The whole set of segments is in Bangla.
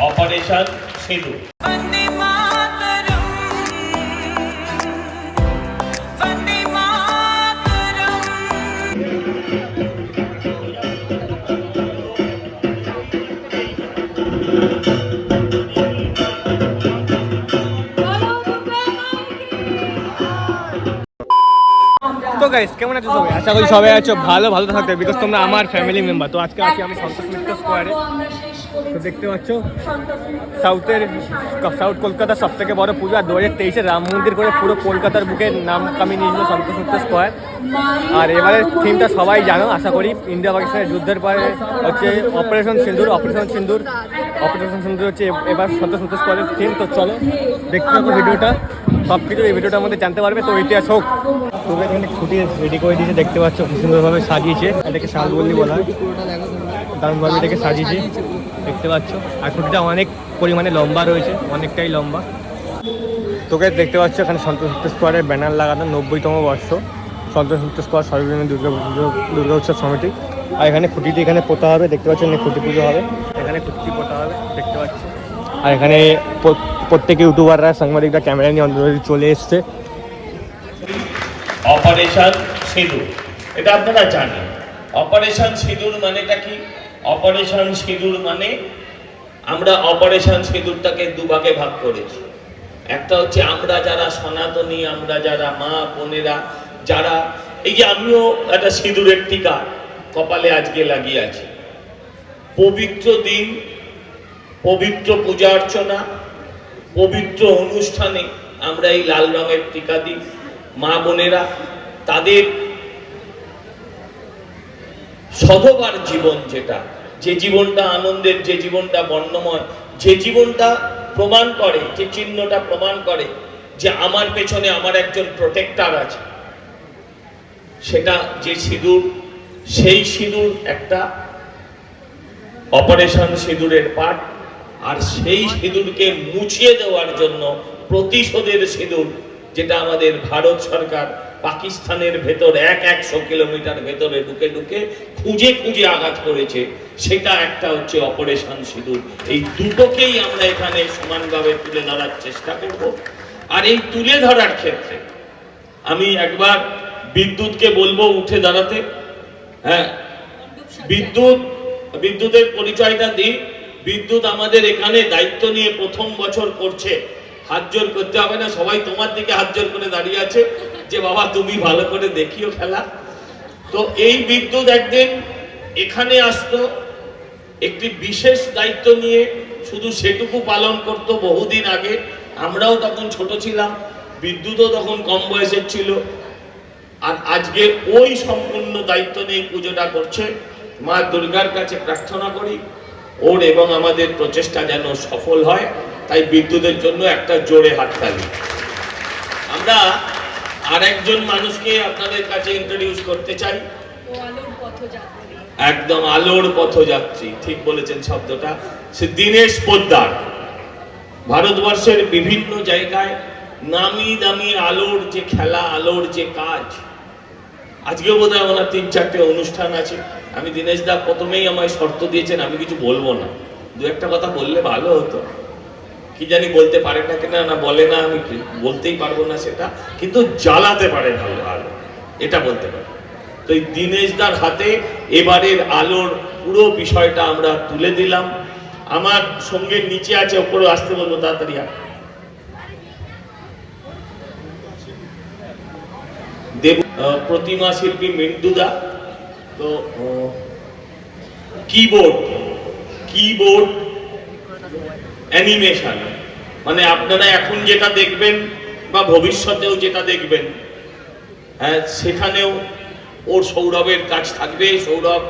অপারেশন সেতু কেমন আছো সবাই? সবাই আছো ভালো ভালো বিকজ তোমরা আমার ফ্যামিলি মেম্বার তো আজকে আছি আমি সন্তোষ মিত্র স্কোয়ারে তো দেখতে পাচ্ছ, সাউথের সাউথ কলকাতার সব থেকে বড় পুজো আর দু হাজার তেইশে রাম মন্দির করে পুরো কলকাতার বুকে নাম কামিয়ে নিয়েছিল সন্তোষ মিত্র স্কোয়ার। আর এবারে থিমটা সবাই জানো, আশা করি ইন্ডিয়া পাকিস্তানের যুদ্ধের পরে হচ্ছে operation Sindoor operation Sindoor operation Sindoor হচ্ছে এবার সন্তোষ মিত্র স্কোয়ারের থিম। তো চলো, দেখতে থাকো ভিডিওটা। সব কিছু এই ভিডিওটার মধ্যে জানতে পারবে, তো ইতিহাস হোক। তোকে এখানে খুঁটি রেডি করে দিয়েছে, দেখতে পাচ্ছ, খুব সুন্দরভাবে সাজিয়েছে। এটাকে শালবল্লি বলা হয়। দারুণভাবে এটাকে সাজিয়েছে। দেখতে পাচ্ছ। আর খুঁটিটা অনেক পরিমাণে লম্বা রয়েছে, অনেকটাই লম্বা। তোকে দেখতে পাচ্ছ এখানে সন্তোষ স্কোয়ারের ব্যানার লাগানো নব্বইতম বর্ষ। সন্তোষ মিত্র স্কোয়ার সর্বজনীন দুর্গা দুর্গা উৎসব সমিতি। আর এখানে খুঁটিটি এখানে পোতা হবে, দেখতে পাচ্ছ এখানে খুঁটি পুজো হবে। এখানে খুঁটি পোতা হবে, দেখতে পাচ্ছ। আর এখানে প্র- প্রত্যেক ইউটিউবাররা, সাংবাদিকরা ক্যামেরা নিয়ে অলরেডি চলে এসছে। অপারেশন সিঁদুর, এটা আপনারা জানেন। অপারেশন সিঁদুর মানেটা কি? অপারেশন সিঁদুর মানে আমরা অপারেশন সিঁদুরটাকে দুভাগে ভাগ করেছি। একটা হচ্ছে আমরা যারা সনাতনী, আমরা যারা মা, বোনেরা, যারা, এই যে আমিও একটা সিঁদুরের টিকা কপালে আজকে লাগিয়ে আছি। পবিত্র দিন, পবিত্র পূজা অর্চনা, পবিত্র অনুষ্ঠানে আমরা এই লাল রঙের টিকা দিই। মা বোনেরা, তাদের শতবার জীবন যেটা, যে জীবনটা আনন্দের, যে জীবনটা বর্ণময়, যে জীবনটা প্রমাণ করে, যে চিহ্নটা প্রমাণ করে যে আমার পেছনে আমার একজন প্রোটেক্টার আছে। সেটা যে সিঁদুর, সেই সিঁদুর একটা অপারেশন সিঁদুরের পার্ট আর সেই সিঁদুরকে মুছিয়ে দেওয়ার জন্য প্রতিশোধের সিঁদুর যেটা আমাদের ভারত সরকার পাকিস্তানের ভেতর এক একশো কিলোমিটার ভেতরে ঢুকে ঢুকে খুঁজে খুঁজে আঘাত করেছে, সেটা একটা হচ্ছে অপারেশন সিঁদুর। এই দুটোকেই আমরা এখানে সমানভাবে তুলে ধরার চেষ্টা করব। আর এই তুলে ধরার ক্ষেত্রে আমি একবার বিদ্যুৎকে বলব উঠে দাঁড়াতে। হ্যাঁ বিদ্যুৎ, বিদ্যুতের পরিচয়টা দিই। বিদ্যুৎ আমাদের এখানে দায়িত্ব নিয়ে প্রথম বছর করছে। হাত জোর করতে হবে না, সবাই তোমার দিকে হাত জোর করে দাঁড়িয়ে আছে। যে বাবা, তুমি ভালো করে দেখিও খেলা। তো এই বিদ্যুৎ একদিন এখানে আসতো, একটি বিশেষ দায়িত্ব নিয়ে, শুধু সেটুকু পালন করত বহুদিন আগে। আমরাও তখন ছোট ছিলাম, বিদ্যুৎও তখন কম বয়সের ছিল। আর আজকে ওই সম্পূর্ণ দায়িত্ব নিয়ে পুজোটা করছে। মা দুর্গার কাছে প্রার্থনা করি। ওর এবং আমাদের প্রচেষ্টা যেন সফল হয় তাই বিদ্যুতের জন্য একটা জোরে হাততালি আমরা আরেকজন মানুষকে আপনাদের কাছে ইন্ট্রোডিউস করতে চাই। একদম আলোর পথযাত্রী ঠিক বলেছেন শব্দটা। সে দীনেশ পোদ্দার। ভারতবর্ষের বিভিন্ন জায়গায় নামি দামি আলোর যে খেলা আলোর যে কাজ আজকে বোধ হয় তিন চারটে অনুষ্ঠান আছে। আমি দীনেশ দা প্রথমেই আমায় শর্ত দিয়েছেন, আমি কিছু বলব না। দু একটা কথা বললে ভালো হতো। কি জানি বলতে পারে না কিনা, না বলে না, আমি বলতেই পারব না সেটা, কিন্তু জ্বালাতে পারে ভালো আলো এটা বলতে পারে। তো এই দীনেশ দার হাতে এবারের আলোর পুরো বিষয়টা আমরা তুলে দিলাম। আমার সঙ্গে নিচে আছে ওপরে আসতে বলব, তাড়াতাড়ি দেব প্রতিমা শিল্পী মিন্টুদা। তো কিবোর্ড কিবোর্ড অ্যানিমেশন মানে আপনারা এখন যেটা দেখবেন বা ভবিষ্যতেও যেটা দেখবেন হ্যাঁ সেখানেও ওর সৌরভের কাজ থাকবে। সৌরভ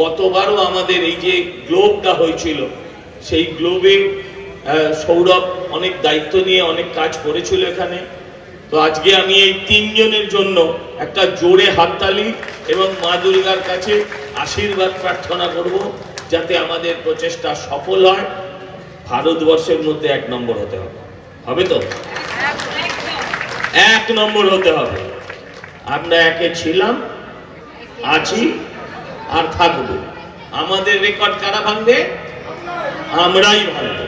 গতবারও আমাদের এই যে গ্লোবটা হয়েছিল, সেই গ্লোবে সৌরভ অনেক দায়িত্ব নিয়ে অনেক কাজ করেছিল এখানে। তো আজকে আমি এই তিনজনের জন্য একটা জোরে হাততালি এবং মা দুর্গার কাছে আশীর্বাদ প্রার্থনা করব যাতে আমাদের প্রচেষ্টা সফল হয়। ভারতবর্ষের মধ্যে এক নম্বর হতে হবে। হবে তো? এক নম্বর হতে হবে। আমরা একে ছিলাম, আছি আর থাকব। আমাদের রেকর্ড কারা ভাঙবে? আমরাই ভালো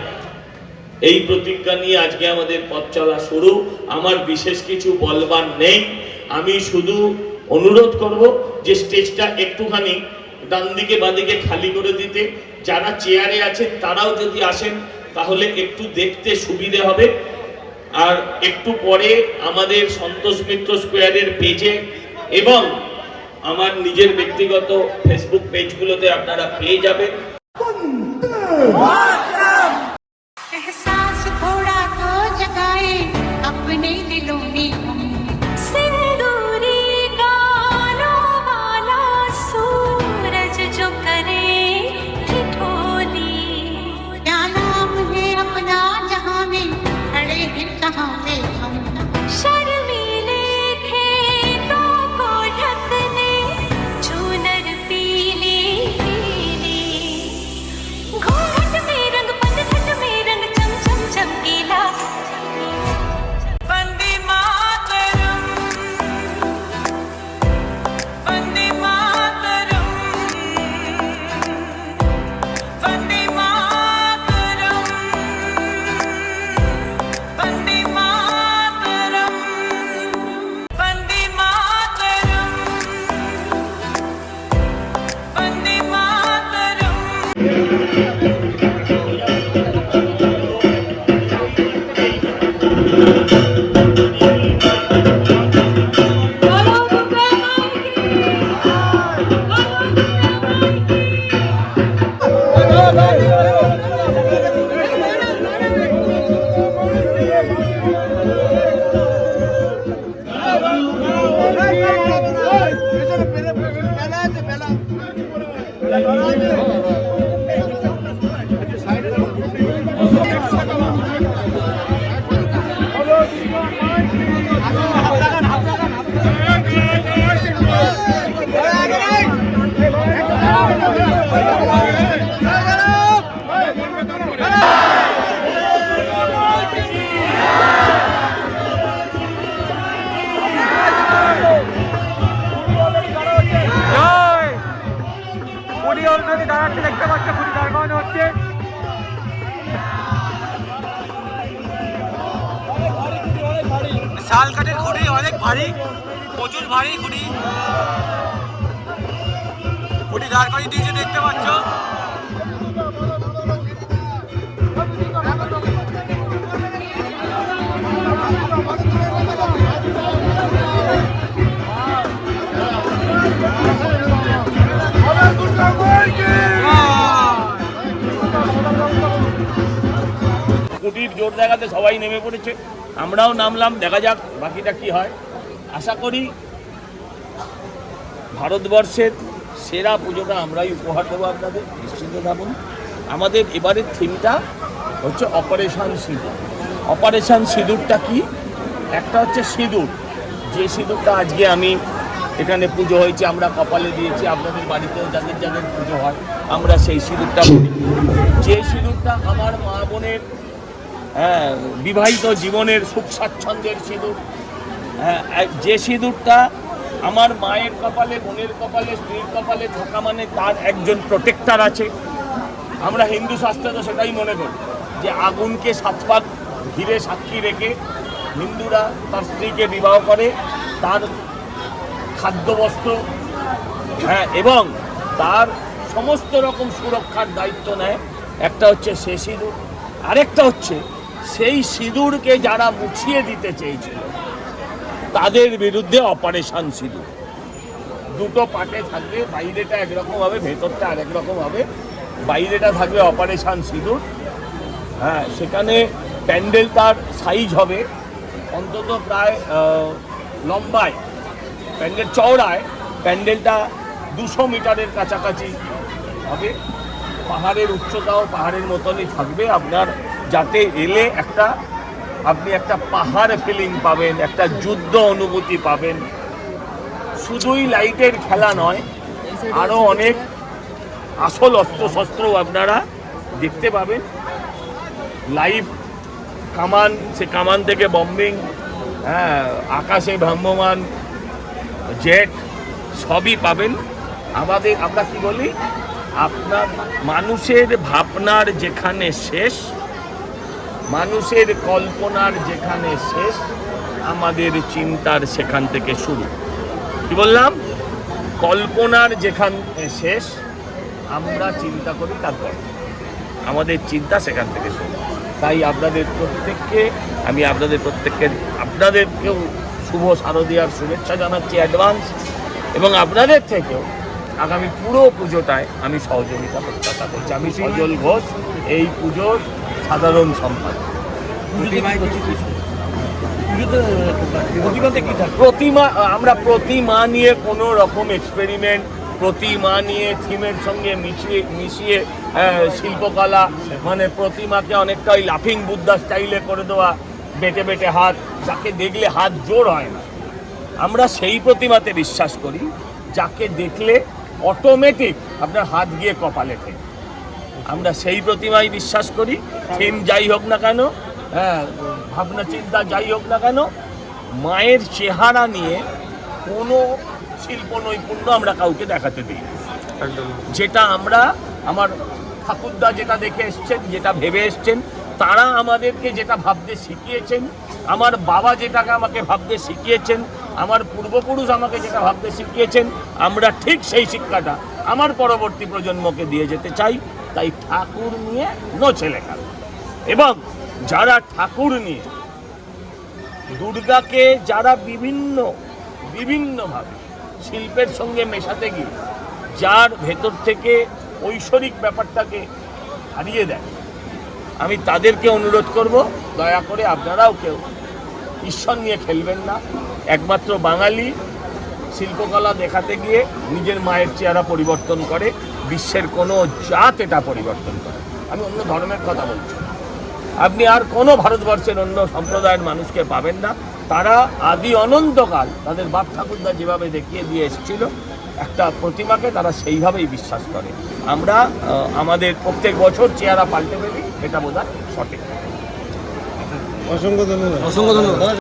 এই প্রতিজ্ঞা নিয়ে আজকে আমাদের পথ চলা শুরু। আমার বিশেষ কিছু বলবার নেই। আমি শুধু অনুরোধ করব যে স্টেজটা একটুখানি ডান দিকে বাঁদিকে খালি করে দিতে। যারা চেয়ারে আছে, তারাও যদি আসেন, তাহলে একটু দেখতে সুবিধে হবে। আর একটু পরে আমাদের সন্তোষ মিত্র স্কোয়ারের পেজে এবং আমার নিজের ব্যক্তিগত ফেসবুক পেজগুলোতে আপনারা পেয়ে যাবেন। শাল কাঠের খুঁড়ি অনেক ভারী প্রচুর ভারী খুঁড়ি ঘুড়ি দাঁড় করিয়ে দিয়েছে দেখতে পাচ্ছ। দেখাতে সবাই নেমে পড়েছে। আমরাও নামলাম, দেখা যাক বাকিটা কি হয়। আশা করি ভারতবর্ষের সেরা পুজোটা আমরাই উপহার দেবো আপনাদের, নিশ্চিন্ত থাকুন। আমাদের এবারের থিমটা হচ্ছে অপারেশন সিঁদুর। অপারেশন সিঁদুরটা কি? একটা হচ্ছে সিঁদুর। যে সিঁদুরটা আজকে আমি এখানে পুজো হয়েছে, আমরা কপালে দিয়েছি, আপনাদের বাড়িতেও যাদের যাদের পুজো হয়, আমরা সেই সিঁদুরটা যে সিঁদুরটা আমার মা বোনের হ্যাঁ বিবাহিত জীবনের সুখ স্বাচ্ছন্দ্যের সিঁদুর। হ্যাঁ যে সিঁদুরটা আমার মায়ের কপালে, বোনের কপালে, স্ত্রীর কপালে থাকা মানে তার একজন প্রোটেক্টার আছে। আমরা হিন্দু শাস্ত্রে তো সেটাই মনে করি যে আগুনকে সাত পাক ঘিরে সাক্ষী রেখে হিন্দুরা তার স্ত্রীকে বিবাহ করে, তার খাদ্যবস্ত্র হ্যাঁ এবং তার সমস্ত রকম সুরক্ষার দায়িত্ব নেয়। একটা হচ্ছে সে সিঁদুর, আরেকটা হচ্ছে সেই সিঁদুরকে যারা মুছিয়ে দিতে চেয়েছিল, তাদের বিরুদ্ধে অপারেশন সিঁদুর। দুটো পাটে থাকবে, বাইরেটা একরকম হবে, ভেতরটা আরেক রকম হবে। বাইরেটা থাকবে অপারেশন সিঁদুর। হ্যাঁ সেখানে প্যান্ডেল তার সাইজ হবে অন্তত প্রায় লম্বায়, প্যান্ডেল চওড়ায়, প্যান্ডেলটা দুশো মিটারের কাছাকাছি হবে। পাহাড়ের উচ্চতাও পাহাড়ের মতনই থাকবে। আপনার যাতে এলে একটা, আপনি একটা পাহাড় ফিলিং পাবেন, একটা যুদ্ধ অনুভূতি পাবেন। শুধুই লাইটের খেলা নয় আরও অনেক আসল অস্ত্রশস্ত্রও আপনারা দেখতে পাবেন। লাইভ কামান, সে কামান থেকে বম্বিং হ্যাঁ আকাশে ভ্রাম্যমান জেট সবই পাবেন। আমাদের আমরা কি বলি? আপনার মানুষের ভাবনার যেখানে শেষ মানুষের কল্পনার যেখানে শেষ, আমাদের চিন্তার সেখান থেকে শুরু। কি বললাম? কল্পনার যেখান শেষ, আমরা চিন্তা করি তারপর। আমাদের চিন্তা সেখান থেকে শুরু। তাই আপনাদের প্রত্যেককে, আমি আপনাদের প্রত্যেককে, আপনাদেরকেও শুভ শারদীয়ার শুভেচ্ছা জানাচ্ছি অ্যাডভান্স এবং আপনাদের থেকেও আগামী পুরো পুজোটায় আমি সহযোগিতা প্রত্যাশা করছি। আমি সজল ঘোষ, এই পুজোর সাধারণ সম্পাদক প্রতিমা আমরা প্রতিমা নিয়ে কোনো রকম এক্সপেরিমেন্ট প্রতিমা নিয়ে থিমের সঙ্গে মিশিয়ে মিশিয়ে শিল্পকলা মানে প্রতিমাকে অনেকটা ওই লাফিং বুদ্ধা স্টাইলে করে দেওয়া বেটে বেটে হাত যাকে দেখলে হাত জোর হয় না। আমরা সেই প্রতিমাতে বিশ্বাস করি যাকে দেখলে অটোমেটিক আপনার হাত গিয়ে কপালে থেকে। আমরা সেই প্রতিমায় বিশ্বাস করি। থিম যাই হোক না কেন হ্যাঁ ভাবনা চিন্তা যাই হোক না কেন মায়ের চেহারা নিয়ে কোনো শিল্প নৈপুণ্য আমরা কাউকে দেখাতে দিই যেটা আমরা আমার ঠাকুরদা যেটা দেখে এসছেন যেটা ভেবে এসছেন তারা আমাদেরকে যেটা ভাবতে শিখিয়েছেন আমার বাবা যেটাকে আমাকে ভাবতে শিখিয়েছেন আমার পূর্বপুরুষ আমাকে যেটা ভাবতে শিখিয়েছেন আমরা ঠিক সেই শিক্ষাটা আমার পরবর্তী প্রজন্মকে দিয়ে যেতে চাই। তাই ঠাকুর নিয়ে নো ছেলে খেলা এবং যারা ঠাকুর নিয়ে, দুর্গাকে যারা বিভিন্ন, বিভিন্নভাবে শিল্পের সঙ্গে মেশাতে গিয়ে যার ভেতর থেকে ঐশ্বরিক ব্যাপারটাকে হারিয়ে দেয়, আমি তাদেরকে অনুরোধ করব, দয়া করে আপনারাও কেউ ঈশ্বর নিয়ে খেলবেন না। একমাত্র বাঙালি শিল্পকলা দেখাতে গিয়ে নিজের মায়ের চেহারা পরিবর্তন করে বিশ্বের কোনো জাত এটা পরিবর্তন করে। আমি অন্য ধর্মের কথা বলছি। আপনি আর কোনো ভারতবর্ষের অন্য সম্প্রদায়ের মানুষকে পাবেন না। তারা আদি অনন্তকাল তাদের বাপ ঠাকুরদা যেভাবে দেখিয়ে দিয়ে এসেছিল একটা প্রতিমাকে তারা সেইভাবেই বিশ্বাস করে। আমরা আমাদের প্রত্যেক বছর চেহারা পাল্টে ফেলি এটা বোধ সঠিক। অসংখ্য ধন্যবাদ। অসংখ্য ধন্যবাদ।